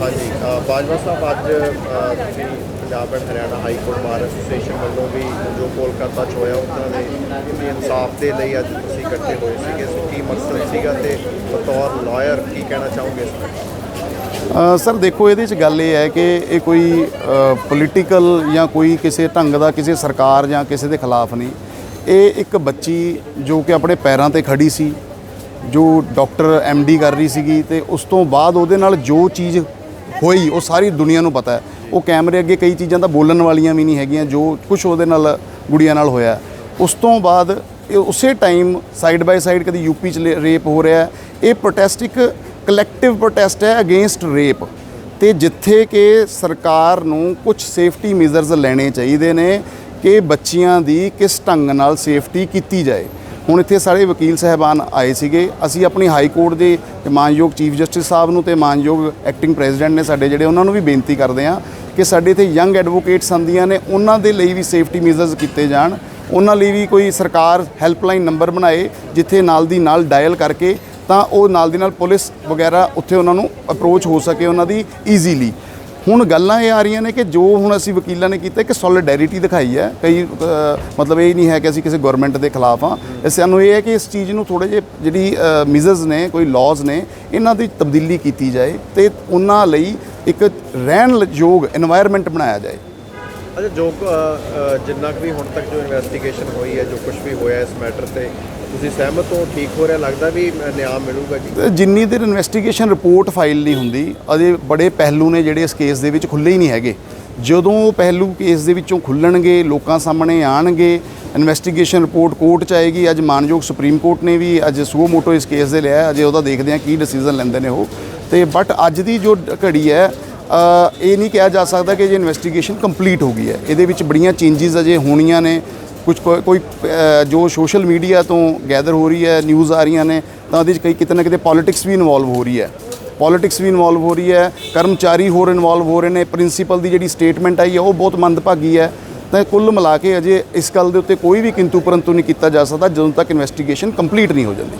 ਹਾਂਜੀ ਬਾਜਵਾ ਸਾਹਿਬ ਅੱਜ ਤੁਸੀਂ Punjab and Haryana high court bar association ਵੱਲੋਂ ਵੀ ਜੋ ਕੋਲਕਾਤਾ 'ਚ ਹੋਇਆ, ਉਹਨਾਂ ਦੇ ਦੇ ਇਨਸਾਫ ਦੇ ਲਈ ਅੱਜ ਤੁਸੀਂ ਇਕੱਠੇ ਹੋਏ ਸੀਗੇ, ਸੋ ਕੀ ਮਕਸਦ ਸੀਗਾ ਤੇ ਬਤੌਰ ਲਾਇਰ ਕੀ ਕਹਿਣਾ ਚਾਹੋਗੇ ਇਸ ਬਾਰੇ? ਸਰ, ਦੇਖੋ, ਇਹਦੇ ਚ ਗੱਲ ਇਹ ਹੈ ਕਿ ਇਹ ਕੋਈ ਪੋਲੀਟੀਕਲ ਜਾਂ ਕੋਈ ਕਿਸੇ ਢੰਗ ਦਾ ਕਿਸੇ ਸਰਕਾਰ ਜਾਂ ਕਿਸੇ ਦੇ ਖਿਲਾਫ ਨਹੀਂ। ਇਹ ਇੱਕ ਬੱਚੀ ਜੋ ਕਿ ਆਪਣੇ ਪੈਰਾਂ ਤੇ ਖੜੀ ਸੀ, ਜੋ ਡਾਕਟਰ ਡੀ ਕਰ ਰਹੀ ਸੀਗੀ ਤੇ ਉਸ ਤੋਂ ਬਾਅਦ ਉਹਦੇ ਨਾਲ ਜੋ ਚੀਜ਼ ਹੋਈ, ਉਹ ਸਾਰੀ ਦੁਨੀਆ ਨੂੰ ਪਤਾ ਹੈ। ਉਹ ਕੈਮਰੇ ਅੱਗੇ ਕਈ ਚੀਜ਼ਾਂ ਤਾਂ ਬੋਲਣ ਵਾਲੀਆਂ ਵੀ ਨਹੀਂ ਹੈਗੀਆਂ, ਜੋ ਕੁਝ ਉਹਦੇ ਨਾਲ ਗੁੜੀਆਂ ਨਾਲ ਹੋਇਆ। ਉਸ ਤੋਂ ਬਾਅਦ ਇਹ ਉਸੇ ਟਾਈਮ ਸਾਈਡ ਬਾਈ ਸਾਈਡ ਕਦੀ ਯੂਪੀ ਚ ਰੇਪ ਹੋ ਰਿਹਾ ਇਹ ਪ੍ਰੋਟੈਸਟ ਇੱਕ ਕਲੈਕਟਿਵ ਪ੍ਰੋਟੈਸਟ ਹੈ ਅਗੇਂਸਟ ਰੇਪ ਤੇ ਜਿੱਥੇ ਕਿ ਸਰਕਾਰ ਨੂੰ ਕੁਝ ਸੇਫਟੀ ਮੇਜ਼ਰਸ ਲੈਣੇ ਚਾਹੀਦੇ ਨੇ ਕਿ ਬੱਚੀਆਂ ਦੀ ਕਿਸ ਢੰਗ ਨਾਲ ਸੇਫਟੀ ਕੀਤੀ ਜਾਏ। ਹੁਣ ਇੱਥੇ ਸਾਰੇ ਵਕੀਲ ਸਹਿਬਾਨ ਆਏ ਸੀਗੇ। ਅਸੀਂ ਆਪਣੀ ਹਾਈ ਕੋਰਟ ਦੇ ਮਾਨਯੋਗ ਚੀਫ ਜਸਟਿਸ ਸਾਹਿਬ ਨੂੰ ਤੇ ਮਾਨਯੋਗ ਐਕਟਿੰਗ ਪ੍ਰੈਜ਼ੀਡੈਂਟ ਨੇ ਸਾਡੇ ਜਿਹੜੇ ਉਹਨਾਂ ਨੂੰ ਵੀ ਬੇਨਤੀ ਕਰਦੇ ਹਾਂ ਕਿ ਸਾਡੇ ਇੱਥੇ ਯੰਗ ਐਡਵੋਕੇਟਸ ਆਉਂਦੀਆਂ ਨੇ ਉਹਨਾਂ ਦੇ ਲਈ ਵੀ ਸੇਫਟੀ ਮੀਜ਼ਰਸ ਕੀਤੇ ਜਾਣ। ਉਹਨਾਂ ਲਈ ਵੀ ਕੋਈ ਸਰਕਾਰ ਹੈਲਪਲਾਈਨ ਨੰਬਰ ਬਣਾਏ ਜਿੱਥੇ ਨਾਲ ਦੀ ਨਾਲ ਡਾਇਲ ਕਰਕੇ ਤਾਂ ਉਹ ਨਾਲ ਦੀ ਨਾਲ ਪੁਲਿਸ ਵਗੈਰਾ ਉੱਥੇ ਉਹਨਾਂ ਨੂੰ ਅਪਰੋਚ ਹੋ ਸਕੇ ਉਹਨਾਂ ਦੀ ਈਜ਼ੀਲੀ ਹੁਣ ਗੱਲਾਂ ਇਹ ਆ ਰਹੀਆਂ ਨੇ ਕਿ ਜੋ ਹੁਣ ਅਸੀਂ ਵਕੀਲਾਂ ਨੇ ਕੀਤਾ ਕਿ ਸੋਲੀਡੈਰਿਟੀ ਦਿਖਾਈ ਹੈ। ਕਈ ਮਤਲਬ ਇਹ ਨਹੀਂ ਹੈ ਕਿ ਅਸੀਂ ਕਿਸੇ ਗਵਰਨਮੈਂਟ ਦੇ ਖਿਲਾਫ ਆ ਸਾਨੂੰ ਇਹ ਹੈ ਕਿ ਇਸ ਚੀਜ਼ ਨੂੰ ਥੋੜੇ ਜਿਹੇ ਜਿਹੜੀ ਮਿਜ਼ਰਸ ਨੇ, ਕੋਈ ਲਾਜ਼ ਨੇ, ਇਹਨਾਂ ਦੀ ਤਬਦੀਲੀ ਕੀਤੀ ਜਾਏ ਤੇ ਉਹਨਾਂ ਲਈ ਇੱਕ ਰਹਿਣ ਯੋਗ এনवायरमेंट ਬਣਾਇਆ ਜਾਏ। ਅਜਾ ਜੋ ਜਿੰਨਾ ਵੀ ਹੁਣ ਤੱਕ ਜੋ ਇਨਵੈਸਟੀਗੇਸ਼ਨ ਹੋਈ ਹੈ, ਜੋ ਕੁਝ ਵੀ ਹੋਇਆ ਇਸ ਮੈਟਰ ਤੇ ਤੁਸੀਂ ਸਹਿਮਤ ਹੋ? ਠੀਕ ਹੋ ਰਿਹਾ? ਲੱਗਦਾ ਵੀ ਨਿਆਂ ਮਿਲੂਗਾ ਜੀ। ਜਿੰਨੀ ਦੇਰ ਇਨਵੈਸਟੀਗੇਸ਼ਨ ਰਿਪੋਰਟ ਫਾਈਲ ਨਹੀਂ ਹੁੰਦੀ, ਅਜੇ ਬੜੇ ਪਹਿਲੂ ਨੇ ਜਿਹੜੇ ਇਸ ਕੇਸ ਦੇ ਵਿੱਚ ਖੁੱਲੇ ਹੀ ਨਹੀਂ ਹੈਗੇ। ਜਦੋਂ ਉਹ ਪਹਿਲੂ ਕੇਸ ਦੇ ਵਿੱਚੋਂ ਖੁੱਲਣਗੇ ਲੋਕਾਂ ਸਾਹਮਣੇ ਆਣਗੇ ਇਨਵੈਸਟੀਗੇਸ਼ਨ ਰਿਪੋਰਟ ਕੋਰਟ ਚ ਆਏਗੀ, ਅੱਜ ਮਾਨਯੋਗ ਸੁਪਰੀਮ ਕੋਰਟ ਨੇ ਵੀ ਅੱਜ ਸੂਓ ਮੋਟੋ ਇਸ ਕੇਸ ਦੇ ਲਿਆ, ਅਜੇ ਉਹਦਾ ਦੇਖਦੇ ਹਾਂ ਕੀ ਡਿਸੀਜਨ ਲੈਂਦੇ ਨੇ ਉਹ। ਤੇ ਬਟ ਅੱਜ ਦੀ ਜੋ ਘੜੀ ਹੈ ਇਹ ਨਹੀਂ ਕਿਹਾ ਜਾ ਸਕਦਾ ਕਿ ਜੇ ਇਨਵੈਸਟੀਗੇਸ਼ਨ ਕੰਪਲੀਟ ਹੋ ਗਈ ਹੈ। ਇਹਦੇ ਵਿੱਚ ਬੜੀਆਂ ਚੇਂਜਸ ਅਜੇ ਹੋਣੀਆਂ ਨੇ। ਕੁਝ ਕੋਈ ਕੋਈ, ਜੋ ਸੋਸ਼ਲ ਮੀਡੀਆ ਤੋਂ ਗੈਦਰ ਹੋ ਰਹੀ ਹੈ ਨਿਊਜ਼ ਆ ਰਹੀਆਂ ਨੇ ਤਾਂ ਉਹਦੇ ਵਿੱਚ ਕਈ ਕਿਤੇ ਨਾ ਕਿਤੇ ਪੋਲਿਟਿਕਸ ਵੀ ਇਨਵੋਲਵ ਹੋ ਰਹੀ ਹੈ। ਪੋਲਿਟਿਕਸ ਵੀ ਇਨਵੋਲਵ ਹੋ ਰਹੀ ਹੈ ਕਰਮਚਾਰੀ ਹੋਰ ਇਨਵੋਲਵ ਹੋ ਰਹੇ ਨੇ ਪ੍ਰਿੰਸੀਪਲ ਦੀ ਜਿਹੜੀ ਸਟੇਟਮੈਂਟ ਆਈ ਹੈ ਉਹ ਬਹੁਤ ਮੰਦਭਾਗੀ ਹੈ। ਤਾਂ ਕੁੱਲ ਮਿਲਾ ਕੇ ਅਜੇ ਇਸ ਗੱਲ ਦੇ ਉੱਤੇ ਕੋਈ ਵੀ ਕਿੰਤੂ ਪਰੰਤੂ ਨਹੀਂ ਕੀਤਾ ਜਾ ਸਕਦਾ ਜਦੋਂ ਤੱਕ ਇਨਵੈਸਟੀਗੇਸ਼ਨ ਕੰਪਲੀਟ ਨਹੀਂ ਹੋ ਜਾਂਦੀ।